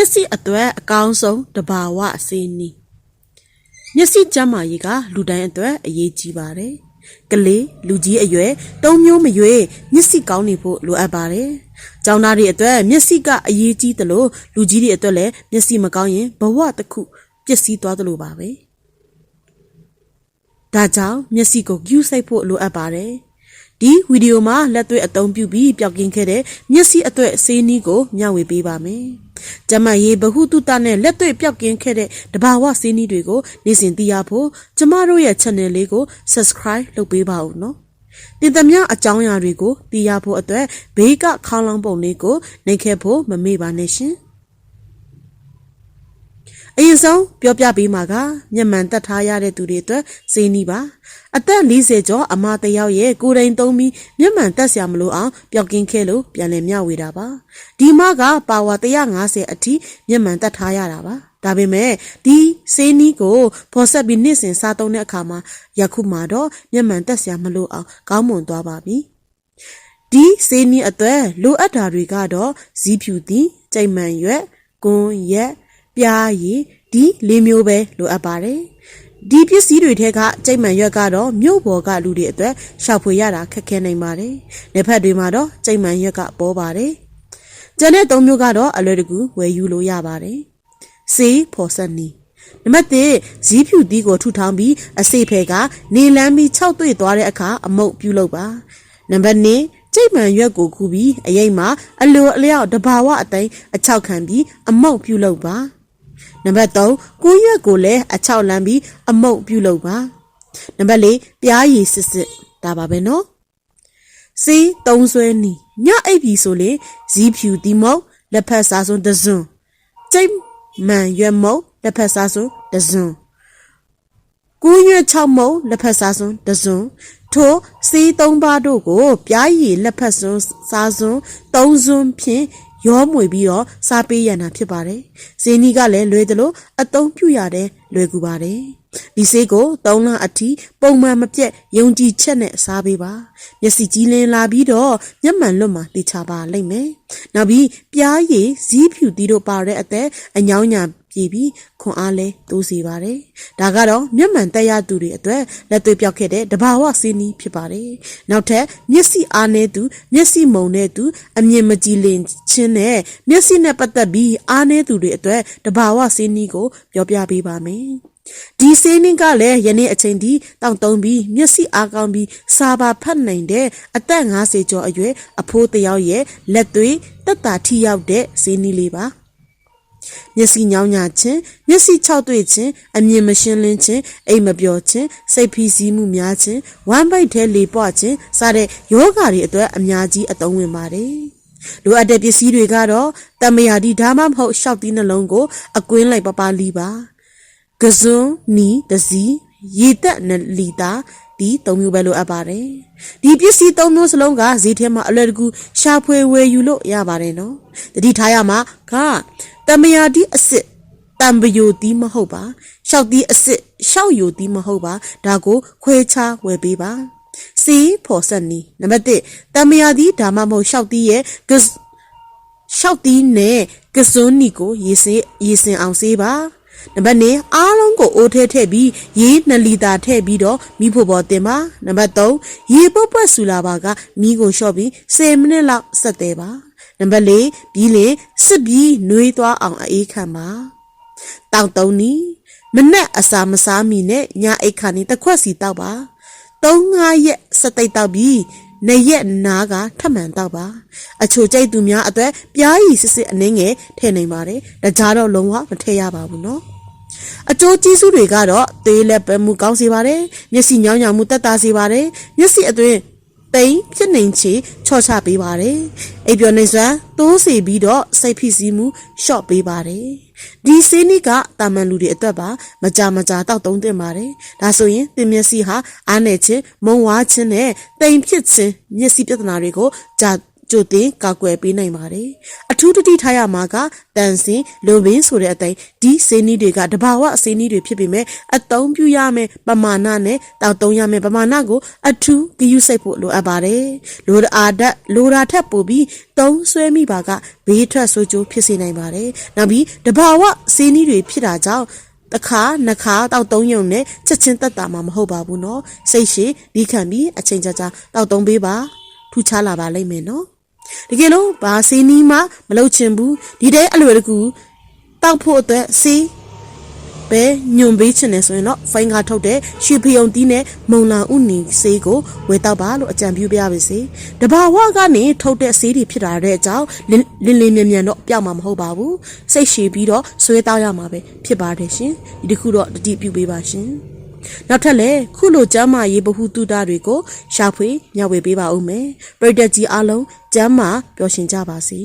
မျက်စိအတွက်အကောင်းဆုံးတဘာဝစေနီမျက်စိကျန်းမာရေးကလူတိုင်းအတွက်အရေးကြီးပါတယ်ကလေးလူကြီးအရွယ်တုံးမျိုးမရွေးမျက်စိကောင်းနေဖို့လိုအပ်ပါတယ်။ကျောင်းသားတွေအတွက်မျက်စိကအရေးကြီးတယ်လို့လူကြီးတွေအတွက်လည်းမျက်စိမကောင်းရင်ဘဝတစ်ခုပျက်စီးသွားသလိုပါပဲ။ဒါကြောင့်မျက်စိကိုကျူးစိုက်ဖို့လိုအပ်ပါတယ်။ ဒီဗီဒီယိုမှာလက်တွေ့အသုံးပြုပြီးပျောက်ကင်းခဲ့တဲ့မျက်စိအသွက်ဆေးနီးကိုမျှဝေပေးပါမယ်။ကျမရေးဘဟုတုတနဲ့လက်တွေ့ပျောက်ကင်းခဲ့တဲ့တဘာဝဆေးနီးတွေကိုနေ့စဉ်သိရဖို့ကျမတို့ရဲ့ channel လေးကို subscribe လုပ်ပေးပါဦးနော်။တင်သမျှအကြောင်းအရာတွေကိုသိရဖို့အတွက်ဘေးကခေါင်းလောင်းပုံလေးကိုနှိပ်ခဲ့ဖို့မမေ့ပါနဲ့ရှင်။ အရင်ဆုံးပြောပြပေးမှာကမျက်မှန်တက်ထားရတဲ့သူတွေအတွက်စေနီးပါအသက်40ကျော်အမတယောက်ရဲ့ကိုယ်တိုင်သုံးပြီးမျက်မှန်တက်ဆရာမလို့အောင်ပျောက်ကင်းခဲ့လို့ပြန်လည်မျှဝေတာပါဒီမကပါဝါ150အထိမျက်မှန်တက်ထားရတာပါဒါပေမဲ့ဒီစေးနီးကိုဖော်ဆက်ပြီးနေ့စဉ်စားသုံးတဲ့အခါမှာယခုမှတော့မျက်မှန်တက်ဆရာမလို့အောင်ကောင်းမွန်သွားပါပြီဒီစေးနီးအသက်လိုအပ်တာတွေကတော့ဇီးဖြူသည်ကြိတ်မှန်ရွက်ကွန်းရက် ပြားရည်ဒီလေးမျိုးပဲလိုအပ်ပါတယ်ဒီပစ္စည်းတွေထဲကကြိတ်မှန်ရွက်ကတော့မြို့ပေါ်ကလူတွေအတွက်ရှောက်ဖွေရတာခက်ခဲနိုင်ပါတယ်။လက်ဖက်တွေမှာတော့ကြိတ်မှန်ရွက်ကပေါ်ပါတယ်။ကျန်တဲ့သုံးမျိုးကတော့အလွယ်တကူဝယ်ယူလို့ရပါတယ်။စေးဖော်ဆက်နီနံပါတ်1ဇီးဖြူသီးကိုထူထောင်ပြီးအစိဖဲကနေလန်းပြီး၆တွေ့သွားတဲ့အခါအမုတ်ပြုလုပ်ပါ။နံပါတ်2ကျိတ်မှန်ရွက်ကိုခူပြီးအရိပ်မှာအလိုအလျောက်တဘာဝအသိအချောက်ခံပြီးအမုတ်ပြုလုပ်ပါ။ နံပါတ်3ကိုရွက်ကိုလည်းအချောက်လန်းပြီးအမုတ်ပြုလုပ်ပါနံပါတ်4ပြားရည်စစ်စစ်ဒါပါပဲနော်စီသုံးဆွဲနီညအိပ်ပြီဆိုလေဇီးဖြူဒီမုတ်လက်ဖက်စားစွန်းတစွန်းကျိတ်မှန်ရွက်မုတ်လက်ဖက်စားစွန်းတစွန်းကိုရွက်6မုတ်လက်ဖက်စားစွန်းတစွန်းထိုစီးသုံးပါးတို့ကိုပြားရည်လက်ဖက်စွန်းစားစွန်းသုံးစွန်းဖြင့် ရောမွေပြီးတော့စားပေးရတာဖြစ်ပါတယ်။ဇင်းနီးကလည်းလွယ်သလိုအသုံးပြုရတဲ့လွယ်ကူပါတယ်။ ဒီဆေးကို၃လအထိပုံမှန်မပြတ်ယုံကြည်ချက်နဲ့စားပေးပါ။မျက်စိကြီးလင်းလာပြီးတော့မျက်မှန်လွတ်မှာတေချာပါလိမ့်မယ်။နောက်ပြီးပြားရည်ဇီးဖြူတီးတို့ပါတဲ့အသက်အညောင်းညာပြည်ပြီးခွန်အားလဲတိုးစေပါတယ်။ဒါကတော့မျက်မှန်တက်ရသူတွေအတွက်လက်တွေ့ပြောက်ခဲ့တဲ့တဘာဝစီးနီးဖြစ်ပါတယ်။နောက်ထပ်မျက်စိအားနေသူမျက်စိမုံတဲ့သူအမြင်မကြည်လင်ခြင်းနဲ့မျက်စိနဲ့ပတ်သက်ပြီးအားနေသူတွေအတွက်တဘာဝစီးနီးကိုပြောပြပေးပါမယ်။ ဒီစေးနင်းကလည်းယနေ့အချိန်ဒီတောင့်တုံးပြီးမျက်စိအားကောင်းပြီးစာပါဖတ်နိုင်တဲ့အသက်50ကျော်အရွယ်အဖိုးတယောက်ရဲ့လက်သွေးတက်တာထိရောက်တဲ့စေးနင်းလေးပါ။မျက်စိညောင်းညာခြင်းမျက်စိခြောက်တွေ့ခြင်းအမြင်မရှင်းလင်းခြင်းအိမ်မပျော်ခြင်းစိတ်ဖိစီးမှုများခြင်းဝမ်းပိတ်ထဲလေပွားခြင်းစတဲ့ယောဂါတွေအတွက်အများကြီးအသုံးဝင်ပါတယ်လိုအပ်တဲ့ပစ္စည်းတွေကတော့တမယာဒီဒါမှမဟုတ်ရှောက်သီးနှလုံးကိုအကွင်းလိုက်ပပလီပါ ကစွန်းနီတစီရေတက်နလီတာဒီသုံးမျိုးပဲလိုအပ်ပါတယ်ဒီပစ္စည်းသုံးမျိုးစလုံးကဈေးထဲမှာအလွယ်တကူရှာဖွေဝယ်ယူလို့ရပါတယ်နော်တတိထားရမှာကတမယာတီးအစ်စ်တံပယိုတီးမဟုတ်ပါရှောက်တီးအစ်စ်ရှောက်ယိုတီးမဟုတ်ပါဒါကိုခွဲခြားဝယ်ပေးပါစီဖော်ဆက်နီနံပါတ်1တမယာတီးဒါမှမဟုတ်ရှောက်တီးရဲ့ရှောက်တီးနဲ့ကစွန်းနီကိုရေစင်ရေစင်အောင်စေးပါ နံပါတ်2အားလုံးကိုအိုးထဲထည့်ပြီးရေ2လီတာထည့်ပြီးတော့မိဖို့ပေါ်တင်ပါနံပါတ်3ရေပုတ်ပွက်ဆူလာပါကမီးကိုလျှော့ပြီး10မိနစ်လောက်ဆက်သေးပါနံပါတ်၄ပြီးလေစစ်ပြီးနှွေးသွားအောင်အေးခံပါတောက်တုံးနီမနဲ့အစာမစားမီနဲ့ညအိတ်ခါနေတစ်ခွက်စီတောက်ပါ၃၅ရက်စက်တိတ်တောက်ပြီး နရက်နာကထမှန်တော့ပါအချိုကျိတ်သူများအတွက်ပြားရီစစ်စစ်အနှင်းငယ်ထည့်နိုင်ပါတယ်ဒါကြတော့လုံးဝမထည့်ရပါဘူးနော်အကျိုးကျေးဇူးတွေကတော့သွေးလက်ပဲမှုကောင်းစေပါတယ်မျက်စိညောင်းညောင်မှုတက်တာစေပါတယ်မျက်စိအတွင်းပိန်ဖြစ်နေချေချော့ချပေးပါတယ်အိပ်ပျော်နေစွမ်းတိုးစေပြီးတော့စိတ်ဖိစီးမှုလျှော့ပေးပါတယ် ဒီဆေးနီးကတာမန်လူတွေအတွက်ပါမကြမကြတောက်သုံးသင့်ပါတယ်ဒါဆိုရင်သင်မျက်စိဟာအားနေခြင်းမုံဝါခြင်းနဲ့တိမ်ဖြစ်ခြင်းမျက်စိပြဿနာတွေကိုကြာ ကြိုတင်ကောက်ွယ်ပေးနိုင်ပါတယ်အထူးတတိထားရမှာကတန်စင်လိုဘင်းဆိုတဲ့အတိုင်းဒီစေနီးတွေကတဘာဝအစေနီးတွေဖြစ်ပေမဲ့အသုံးပြုရမယ်ပမာဏနဲ့တောက်သုံးရမယ်ပမာဏကိုအထူးဂရုစိုက်ဖို့လိုအပ်ပါတယ်လိုအားဓာတ်လိုရာထက်ပိုပြီးသုံးဆွဲမိပါကဘေးထွက်ဆိုးကျိုးဖြစ်စေနိုင်ပါတယ်နောက်ပြီးတဘာဝစေနီးတွေဖြစ်တာကြောင့် တခါနှစ်ခါတောက်သုံးယုံနဲ့ချက်ချင်းတက်တာမှမဟုတ်ပါဘူးเนาะစိတ်ရှိဒီခံပြီးအချိန်ကြာကြာတောက်သုံးပေးပါထူခြားလာပါလိမ့်မယ်เนาะ တကယ်လို့ဘာစီနီးမှမလုပ်ချင်ဘူးဒီတဲ့အလွယ်တကူတောက်ဖို့အတွက်စီပဲညွန်ပေးချင်တယ်ဆိုရင်တော့ဖိုင်ကထုတ်တဲ့ရွှေဖယုံတီးနဲ့မုံလာဥနီဆေးကိုဝယ်တော့ပါလို့အကြံပြုပြရပါစေတဘာဝကနေထုတ်တဲ့ဆေးတွေဖြစ်တာတဲ့အကြောင်းလင်းလင်းလင်းမြန်မြန်တော့ပြောက်မှာမဟုတ်ပါဘူးစိတ်ရှည်ပြီးတော့ဆွဲတောက်ရမှာပဲဖြစ်ပါတယ်ရှင်ဒီတစ်ခုတော့တတိပြုပေးပါရှင် နောက်ထပ်လည်းခုလိုကျမ်းမာရေးဗဟုသုတတွေကိုရှာဖွေမျှဝေပေးပါဦးမယ်ပရိသတ်ကြီးအားလုံးကျမ်းမာပျော်ရွှင်ကြပါစေ